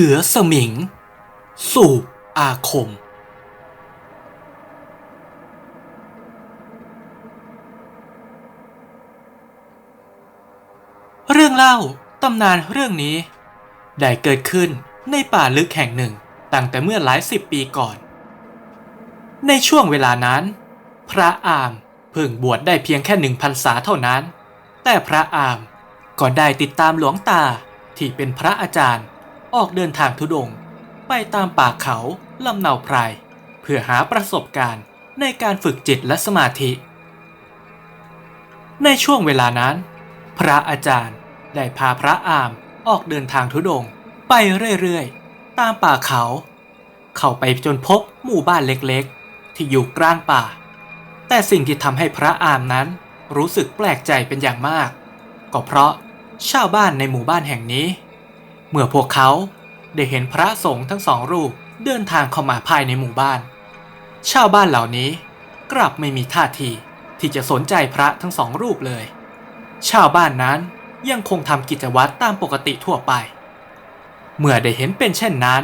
สือสมิง สู่อาคม เรื่องเล่าตำนานเรื่องนี้ ได้เกิดขึ้นในป่าลึกแห่งหนึ่งตั้งแต่เมื่อหลายสิบปีก่อน ในช่วงเวลานั้น พระอามเพิ่งบวชได้เพียงแค่หนึ่งพรรษาเท่านั้น แต่พระอามก็ได้ติดตามหลวงตาที่เป็นพระอาจารย์ ออกเดินทางทุดง ไปตามป่าเขาลำเนาไพร เพื่อหาประสบการณ์ในการฝึกจิตและสมาธิ ในช่วงเวลานั้น พระอาจารย์ได้พาพระอามออกเดินทางทุดง ไปเรื่อยๆ ตามป่าเขา เข้าไปจนพบหมู่บ้านเล็กๆ ที่อยู่กลางป่า แต่สิ่งที่ทำให้พระอามนั้นรู้สึกแปลกใจเป็นอย่างมาก ก็เพราะชาวบ้านในหมู่บ้านแห่งนี้ เมื่อพวกเขา ได้เห็นพระสงฆ์ทั้งสองรูปเดินทางเข้ามาภายในหมู่บ้าน ชาวบ้านเหล่านี้กลับไม่มีท่าทีที่จะสนใจพระทั้งสองรูปเลย ชาวบ้านนั้นยังคงทำกิจวัตรตามปกติทั่วไป เมื่อได้เห็นเป็นเช่นนั้น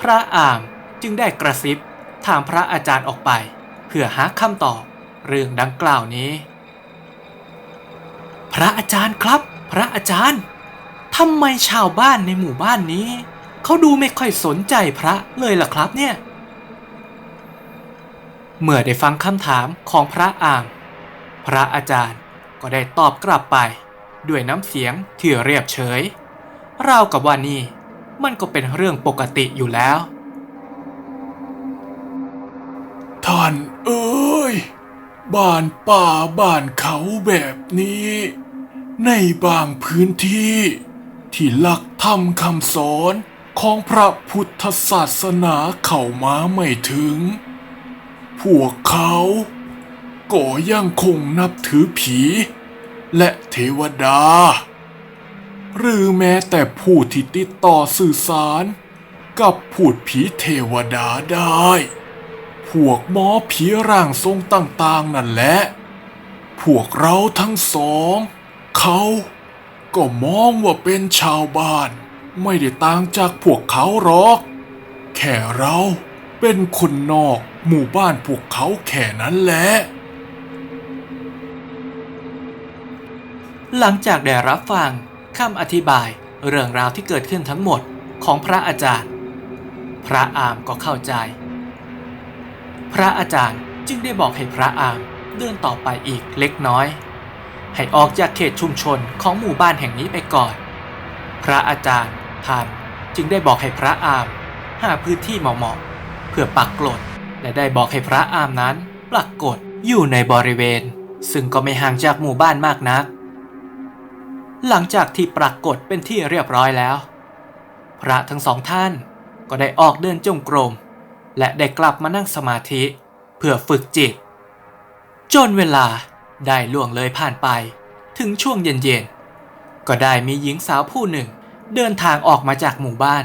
พระอามจึงได้กระซิบถามพระอาจารย์ออกไป เพื่อหาคำตอบเรื่องดังกล่าวนี้ พระอาจารย์ครับ พระอาจารย์ทำไมชาวบ้านในหมู่บ้านนี้ เขาดูไม่ค่อยสนใจพระเลยล่ะครับเนี่ย เมื่อได้ฟังคำถามของพระอาม พระอาจารย์ก็ได้ตอบกลับไป ด้วยน้ำเสียงที่เรียบเฉยราวกับว่านี่มันก็เป็นเรื่องปกติอยู่แล้ว ท่านเอ้ย บ้านป่าบ้านเขาแบบนี้ ในบางพื้นที่ที่หลักธรรมคำสอน ของพระพุทธศาสนาเข้ามาไม่ถึง พวกเขาก็ยังคงนับถือผี และเทวดา หรือแม้แต่ผู้ที่ติดต่อสื่อสารกับพูดผีเทวดาได้ พวกหมอผีร่างทรงต่างๆนั่นแหละ พวกเราทั้งสอง เขาก็มองว่าเป็นชาวบ้าน ไม่ได้ต่างจากพวกเขาหรอก แค่เราเป็นคนนอกหมู่บ้านพวกเขาแค่นั้นแหละ หลังจากได้รับฟังคำอธิบายเรื่องราวที่เกิดขึ้นทั้งหมดของพระอาจารย์ พระอามก็เข้าใจ พระอาจารย์จึงได้บอกให้พระอามเดินต่อไปอีกเล็กน้อย ให้ออกจากเขตชุมชนของหมู่บ้านแห่งนี้ไปก่อน พระอาจารย์ ท่านจึงได้บอกให้พระอามหาพื้นที่เหมาะๆเพื่อปักกลดและได้บอกให้พระอามนั้นปักกดอยู่ในบริเวณ ซึ่งก็ไม่ห่างจากหมู่บ้านมากนัก หลังจากที่ปรากฏเป็นที่เรียบร้อยแล้ว พระทั้งสองท่านก็ได้ออกเดินจงกรม และได้กลับมานั่งสมาธิเพื่อฝึกจิต จนเวลาได้ล่วงเลยผ่านไปถึงช่วงเย็นๆ ก็ได้มีหญิงสาวผู้หนึ่ง เดินทางออกมาจากหมู่บ้าน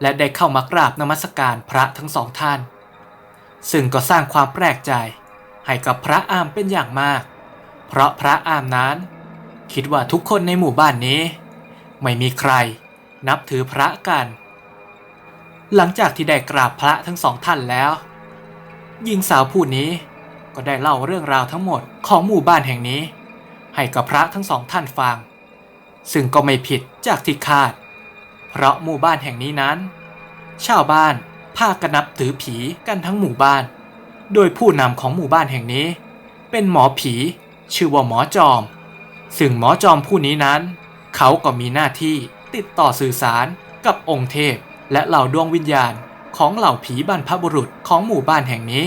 และได้เข้ามากราบนมัสการพระทั้งสองท่าน ซึ่งก็สร้างความแปลกใจ ให้กับพระอามเป็นอย่างมาก เพราะพระอามนั้น คิดว่าทุกคนในหมู่บ้านนี้ ไม่มีใครนับถือพระกัน หลังจากที่ได้กราบพระทั้งสองท่านแล้วหญิงสาวผู้นี้ก็ได้เล่าเรื่องราวทั้งหมดของหมู่บ้านแห่งนี้ ให้กับพระทั้งสองท่านฟัง ซึ่งก็ไม่ผิดจากที่คาด เพราะหมู่บ้านแห่งนี้นั้น ชาวบ้านพากันนับถือผีกันทั้งหมู่บ้าน โดยผู้นำของหมู่บ้านแห่งนี้ เป็นหมอผี ชื่อว่าหมอจอม ซึ่งหมอจอมผู้นี้นั้น เขาก็มีหน้าที่ติดต่อสื่อสารกับองค์เทพ และเหล่าดวงวิญญาณของเหล่าผีบรรพบุรุษของหมู่บ้านแห่งนี้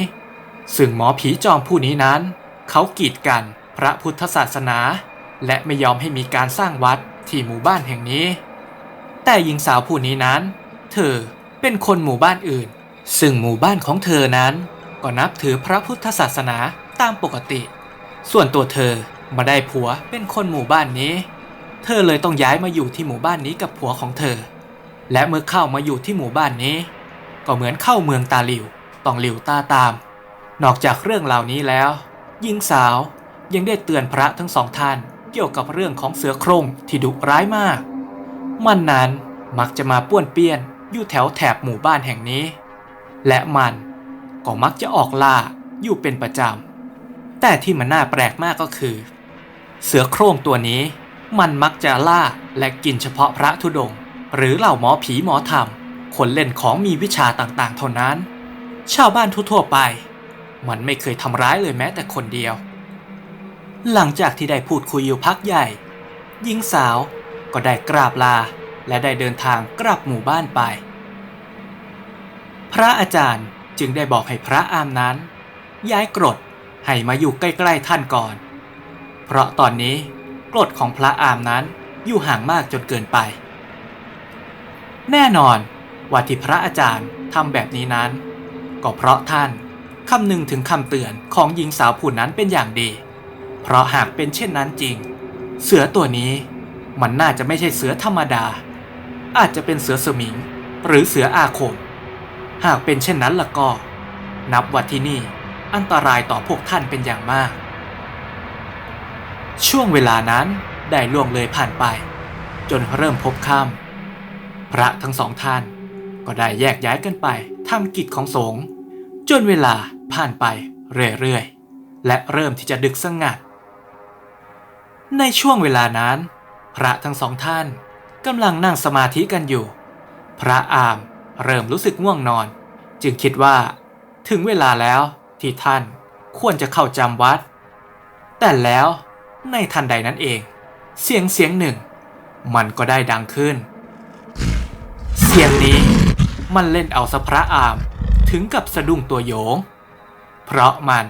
ซึ่งหมอผีจอมผู้นี้นั้น เขากีดกันพระพุทธศาสนา และไม่ยอมให้มีการสร้างวัด ที่หมู่บ้านแห่งนี้ แต่หญิงสาวผู้นี้นั้น เธอเป็นคนหมู่บ้านอื่น ซึ่งหมู่บ้านของเธอนั้น ก็นับถือพระพุทธศาสนาตามปกติ ส่วนตัวเธอมาได้ผัวเป็นคนหมู่บ้านนี้ เธอเลยต้องย้ายมาอยู่ที่หมู่บ้านนี้กับผัวของเธอ และเมื่อเข้ามาอยู่ที่หมู่บ้านนี้ ก็เหมือนเข้าเมืองตาหลิวต้องหลิวตาตาม นอกจากเรื่องเหล่านี้แล้วหญิงสาวยังได้เตือนพระทั้งสองท่าน เกี่ยวกับเรื่องของเสือโคร่งที่ดุร้ายมาก มันนั้นมักจะมาป้วนเปี้ยนอยู่แถวแถบหมู่บ้านแห่งนี้ และมันก็มักจะออกล่าอยู่เป็นประจำ แต่ที่มันน่าแปลกมากก็คือ เสือโคร่งตัวนี้ มันมักจะล่าและกินเฉพาะพระธุดงค์หรือเหล่าหมอผีหมอธรรม คนเล่นของมีวิชาต่างๆ เท่านั้น ชาวบ้านทั่วๆไป มันไม่เคยทำร้ายเลยแม้แต่คนเดียว หลังจากที่ได้พูดคุยอยู่พักใหญ่ หญิงสาวก็ได้กราบลาและได้เดินทางกลับหมู่บ้านไป พระอาจารย์จึงได้บอกให้พระอามนั้น ย้ายกรดให้มาอยู่ใกล้ๆท่านก่อน เพราะตอนนี้กรดของพระอามนั้นอยู่ห่างมากจนเกินไป แน่นอนว่าที่พระอาจารย์ทำแบบนี้นั้น ก็เพราะท่านคำนึงถึงคำเตือนของหญิงสาวผู้นั้นเป็นอย่างดี เพราะหากเป็นเช่นนั้นจริง เสือตัวนี้มันน่าจะไม่ใช่เสือธรรมดา อาจจะเป็นเสือสมิง หรือเสืออาคม หากเป็นเช่นนั้นล่ะก็ นับว่าที่นี่อันตรายต่อพวกท่านเป็นอย่างมาก ช่วงเวลานั้นได้ล่วงเลยผ่านไป จนเริ่มพบค่ำพระทั้งสองท่านก็ได้แยกย้ายกันไปทำกิจของสงฆ์จนเวลาผ่านไปเรื่อยๆ และเริ่มที่จะดึกสงัด ในช่วงเวลานั้น พระทั้งสองท่านกำลังนั่งสมาธิกันอยู่ พระอามเริ่มรู้สึกง่วงนอน จึงคิดว่า ถึงเวลาแล้วที่ท่านควรจะเข้าจำวัด แต่แล้วในทันใดนั้นเอง เสียงเสียงหนึ่ง มันก็ได้ดังขึ้น เสียงนี้มันเล่นเอาสพระอามถึงกับสะดุ้งตัวโยง เพราะมัน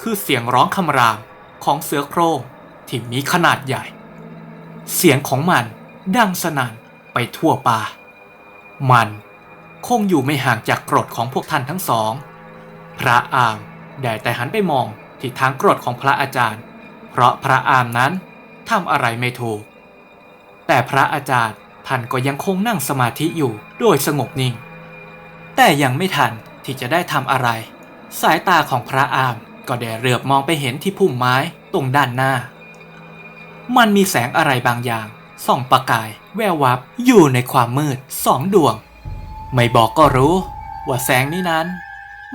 คือเสียงร้องคำรามของเสือโคร่ง ที่มีขนาดใหญ่ เสียงของมันดังสนั่นไปทั่วป่า มันคงอยู่ไม่ห่างจากกรดของพวกท่านทั้งสอง พระอามได้แต่หันไปมองที่ทางกรดของพระอาจารย์ เพราะพระอามนั้นทำอะไรไม่ถูก แต่พระอาจารย์ท่านก็ยังคงนั่งสมาธิอยู่โดยสงบนิ่ง แต่ยังไม่ทันที่จะได้ทำอะไร สายตาของพระอามก็ได้เหลือบมองไปเห็นที่พุ่มไม้ตรงด้านหน้า มันมีแสงอะไรบางอย่าง ส่องประกาย แวววับอยู่ในความมืดสองดวง ไม่บอกก็รู้ ว่าแสงนี้นั้น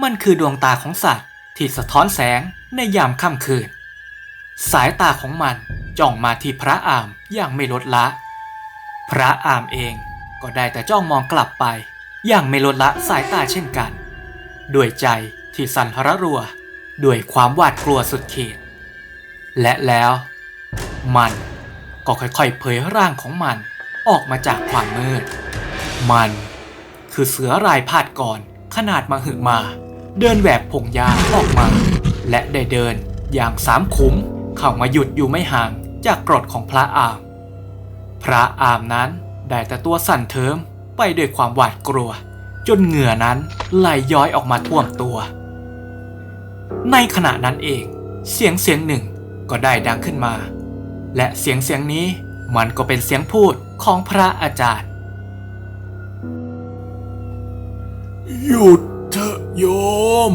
มันคือดวงตาของสัตว์ ที่สะท้อนแสงในยามค่ำคืน สายตาของมันจ้องมาที่พระอามอย่างไม่ลดละ พระอามเองก็ได้แต่จ้องมองกลับไป อย่างไม่ลดละสายตาเช่นกัน ด้วยใจที่สั่นระรัว ด้วยความหวาดกลัวสุดขีด และแล้ว มันก็ค่อยๆเผยร่างของมันออกมาจากความมืด มันคือเสือรายพาดก่อนขนาดมหึมา เดินแหวกพงหญ้าออกมา และได้เดินอย่างสามขุมเข้ามาหยุดอยู่ไม่ห่างจากกรดของพระอาม พระอามนั้นได้แต่ตัวสั่นเทิมไปด้วยความหวาดกลัว จนเหงื่อนั้นไหลย้อยออกมาท่วมตัว ในขณะนั้นเอง เสียงเสียงหนึ่งก็ได้ดังขึ้นมา และเสียงเสียงนี้มันก็เป็นเสียงพูดของพระอาจารย์ หยุดเถอะโยม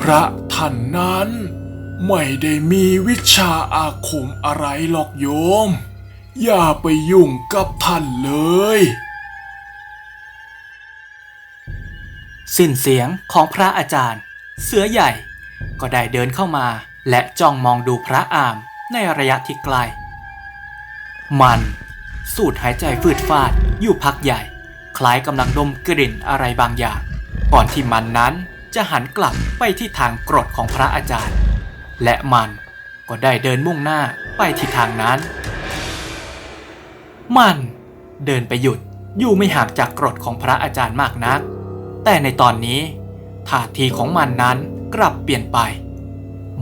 พระท่านนั้นไม่ได้มีวิชาอาคมอะไรหรอกโยม อย่าไปยุ่งกับท่านเลย สิ้นเสียงของพระอาจารย์ เสือใหญ่ก็ได้เดินเข้ามาและจ้องมองดูพระอาม ในระยะที่ไกล มันสูดหายใจฟืดฟาดอยู่พักใหญ่ คล้ายกำลังดมกลิ่นอะไรบางอย่าง ก่อนที่มันนั้นจะหันกลับไปที่ทางกรดของพระอาจารย์ และมันก็ได้เดินมุ่งหน้าไปที่ทางนั้น มันเดินไปหยุดอยู่ไม่ห่างจากกรดของพระอาจารย์มากนัก แต่ในตอนนี้ท่าทีของมันนั้นกลับเปลี่ยนไป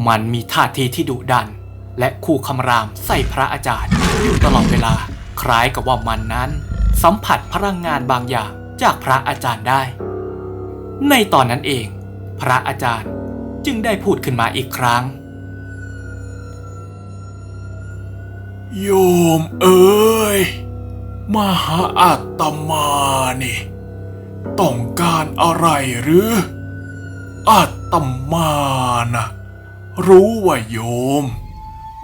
มันมีท่าทีที่ดุดัน และคู่คำรามใส่พระอาจารย์ อยู่ตลอดเวลา คล้ายกับว่ามันนั้น สัมผัสพลังงานบางอย่างจากพระอาจารย์ได้ ในตอนนั้นเอง พระอาจารย์จึงได้พูดขึ้นมาอีกครั้ง โยมเอ้ยมหาอาตมานี่ ต้องการอะไรหรือ อาตมานะรู้ว่าโยม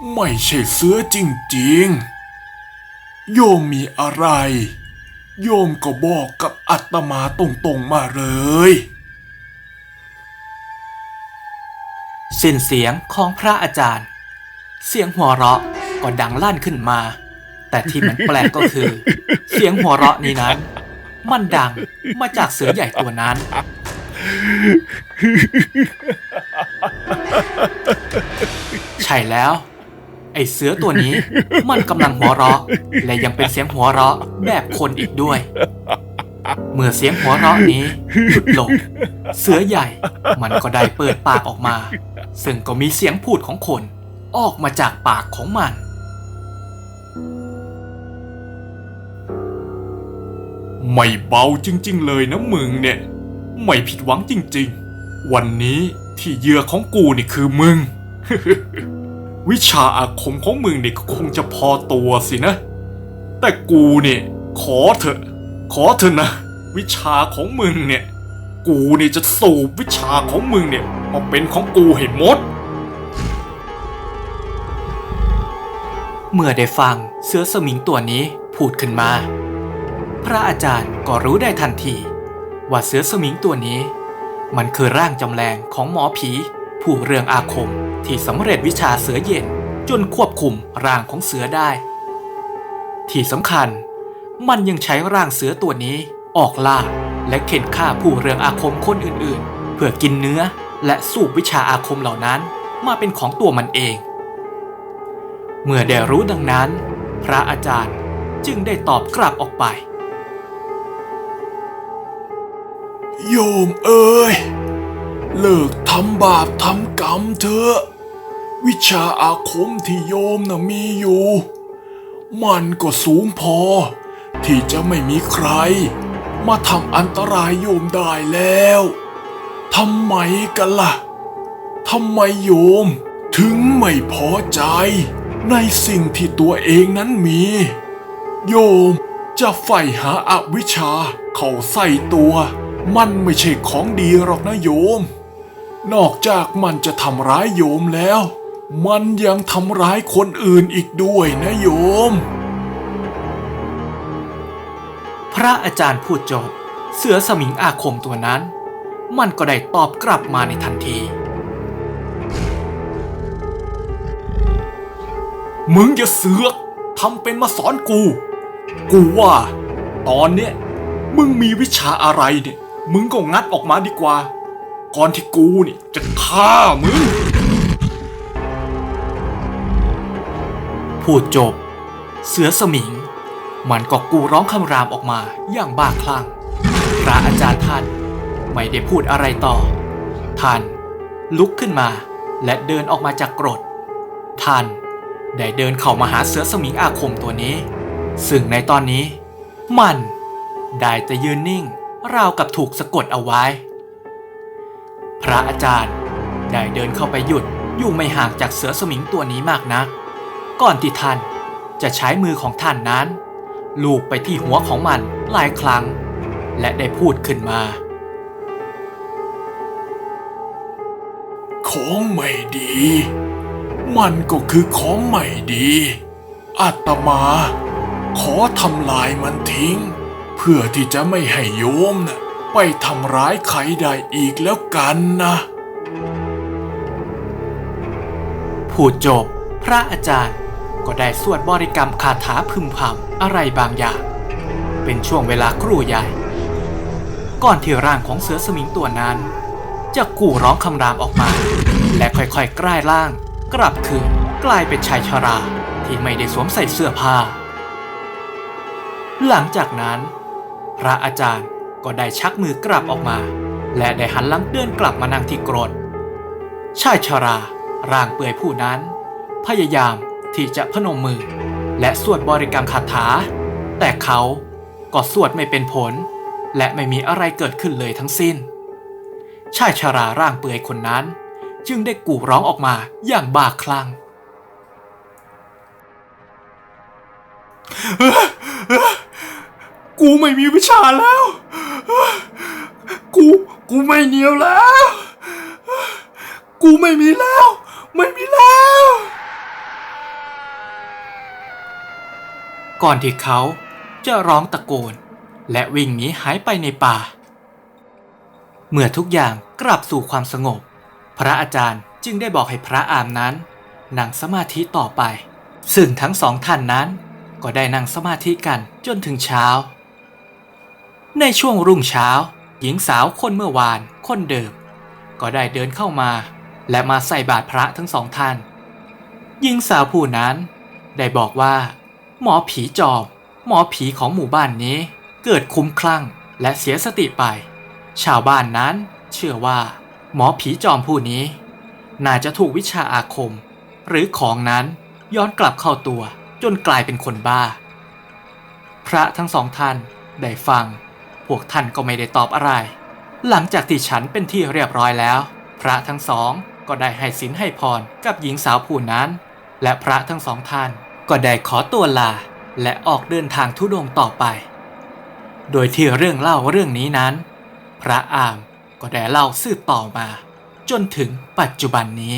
ไม่ใช่เสือจริงๆ โยมมีอะไร โยมก็บอกกับอัตมาตรงๆมาเลย สิ้นเสียงของพระอาจารย์ เสียงหัวเราะก็ดังลั่นขึ้นมา แต่ที่มันแปลกก็คือ เสียงหัวเราะนี้นั้น มันดังมาจากเสือใหญ่ตัวนั้น ใช่แล้ว ไอเสือตัวนี้ มันกำลังหัวเราะ และยังเป็นเสียงหัวเราะแบบคนอีกด้วย เมื่อเสียงหัวเราะนี้หยุดลง เสือใหญ่ มันก็ได้เปิดปากออกมา ซึ่งก็มีเสียงพูดของคน ออกมาจากปากของมันไม่เบาจริง ๆ เลยนะมึงเนี่ย ไม่ผิดหวังจริง ๆ วันนี้ที่เหยื่อของกูนี่คือมึง วิชาอาคมของมึงเนี่ก็คงจะพอตัวสินะ แต่กูเนี่ย ขอเถอะ ขอเถอะนะ วิชาของมึงเนี่ย กูเนี่ยจะสูบวิชาของมึงเนี่ยมาเป็นของกูให้หมด เมื่อได้ฟังเสือสมิงตัวนี้พูดขึ้นมา พระอาจารย์ก็รู้ได้ทันที ว่าเสือสมิงตัวนี้ มันคือร่างจำแรงของหมอผี ผู้เรืองอาคมที่สำเร็จวิชาเสือเย็นจนควบคุมร่างของเสือได้ ที่สำคัญมันยังใช้ร่างเสือตัวนี้ออกล่าและเข็นฆ่าผู้เรืองอาคมคนอื่นๆ เพื่อกินเนื้อและสูบวิชาอาคมเหล่านั้นมาเป็นของตัวมันเอง เมื่อได้รู้ดังนั้น พระอาจารย์จึงได้ตอบกลับออกไป โยมเอ้ย เลิกทำบาปทำกรรมเถอะวิชาอาคมที่โยมน่ะมีอยู่ มันก็สูงพอ ที่จะไม่มีใคร มาทำอันตรายโยมได้แล้วทำไมกันล่ะทำไมโยมถึงไม่พอใจในสิ่งที่ตัวเองนั้นมี โยมจะใฝ่หาอาวิชชาเข้าใส่ตัว มันไม่ใช่ของดีหรอกนะโยม นอกจากมันจะทำร้ายโยมแล้ว มันยังทำร้ายคนอื่นอีกด้วยนะโยม พระอาจารย์พูดจบ เสือสมิงอาคมตัวนั้น มันก็ได้ตอบกลับมาในทันที มึงอย่าเสือกทำเป็นมาสอนกู กูว่า ตอนเนี้ยมึงมีวิชาอะไรเนี่ย มึงก็งัดออกมาดีกว่า ก่อนที่กูนี่จะฆ่ามึง พูดจบ เสือสมิง มันก็กูร้องคำรามออกมาอย่างบ้าคลั่ง พระอาจารย์ท่านไม่ได้พูดอะไรต่อ ท่านลุกขึ้นมาและเดินออกมาจากกรด ท่านได้เดินเข้ามาหาเสือสมิงอาคมตัวนี้ ซึ่งในตอนนี้ มันได้แต่ยืนนิ่ง ราวกับถูกสะกดเอาไว้ พระอาจารย์ได้เดินเข้าไปหยุดอยู่ไม่ห่างจากเสือสมิงตัวนี้มากนัก ก่อนที่ท่านจะใช้มือของท่านนั้น ลูบไปที่หัวของมันหลายครั้ง และได้พูดขึ้นมา ของไม่ดี มันก็คือของไม่ดีอาตมา ขอทำลายมันทิ้ง เพื่อที่จะไม่ให้โยมนะ ไปทำร้ายใครได้อีกแล้วกันนะพูดจบ พระอาจารย์ก็ได้สวดบริกรรมคาถาพึมพำอะไรบางอย่าง เป็นช่วงเวลาครู่ใหญ่ ก่อนที่ร่างของเสือสมิงตัวนั้น จะกู่ร้องคำรามออกมา และค่อยๆกลายร่าง กลับคืนกลายเป็นชายชราที่ไม่ได้สวมใส่เสื้อผ้า หลังจากนั้น พระอาจารย์ ก็ได้ชักมือกลับออกมา และได้หันหลังเดินกลับมานั่งที่กรดชายชราร่างเปื่อยผู้นั้น พยายามที่จะพนมมือ และสวดบริกรรมคาถา แต่เขาก็สวดไม่เป็นผล และไม่มีอะไรเกิดขึ้นเลยทั้งสิ้น ชายชราร่างเปื่อยคนนั้น จึงได้กู่ร้องออกมาอย่างบ้าคลั่ง กูไม่มีวิชาแล้ว กู กูไม่เหนียวแล้ว กูไม่มีแล้ว ไม่มีแล้ว ก่อนที่เขาจะร้องตะโกน และวิ่งหนีหายไปในป่า เมื่อทุกอย่างกลับสู่ความสงบ พระอาจารย์จึงได้บอกให้พระอามนั้น นั่งสมาธิต่อไป ซึ่งทั้งสองท่านนั้นก็ได้นั่งสมาธิกันจนถึงเช้า ในช่วงรุ่งเช้า หญิงสาวคนเมื่อวานคนเดิม ก็ได้เดินเข้ามา และมาใส่บาตรพระทั้งสองท่าน หญิงสาวผู้นั้น ได้บอกว่า หมอผีจอมหมอผีของหมู่บ้านนี้เกิดคุ้มคลั่งและเสียสติไป ชาวบ้านนั้นเชื่อว่า หมอผีจอมผู้นี้ น่าจะถูกวิชาอาคม หรือของนั้นย้อนกลับเข้าตัวจนกลายเป็นคนบ้า พระทั้งสองท่านได้ฟัง วกท่านก็ไม่ได้ตอบอะไร หลังจากที่ฉันเป็นที่เรียบร้อยแล้ว พระทั้งสองก็ได้ให้สินให้พรกับหญิงสาวผู้นั้น และพระทั้งสองท่านก็ได้ขอตัวลา และออกเดินทางทุดงค์ต่อไป โดยที่เรื่องเล่าเรื่องนี้นั้น พระอามก็ได้เล่าสืบต่อมา จนถึงปัจจุบันนี้